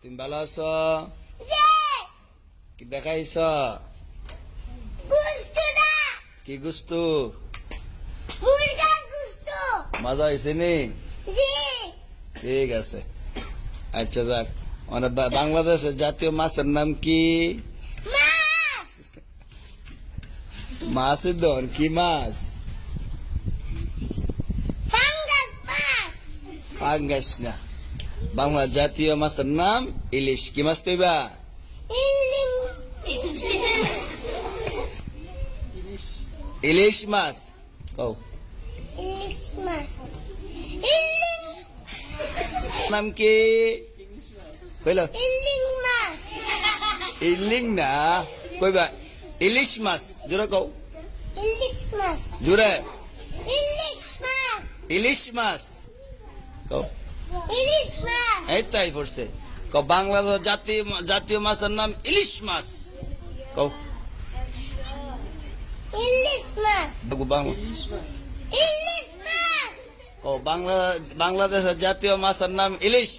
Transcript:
তুমি ভালো আছো? কি দেখাইছ? কি গুস্তু? মজা হয়েছে নি? ঠিক আছে। আচ্ছা যাক। মানে বাংলাদেশের জাতীয় মাছের নাম কি? মাছ! মাছের দন কি মাছ! ফাঙ্গাস না। বাংলা জাতীয় মাছের নাম ইলিশ। কি মাছ পেবা? ইলিং ইলিশ মাছ। কও। নাম কি? কইল। ইলিং না। কইবা। ইলিশ মাছ। জোরে কও। ইলিশ মাছ। জোরে। ইলিশ মাছ। ইলিশ মাছ। কও। এই তো এই পড়ছে। ক বাংলাদেশ জাতীয় জাতীয় মাছের নাম ইলিশ মাছ। কও। ইলিশ মাছ। বাংলা ইলিশ মাছ। কও বাংলা বাংলাদেশের জাতীয় মাছের নাম ইলিশ।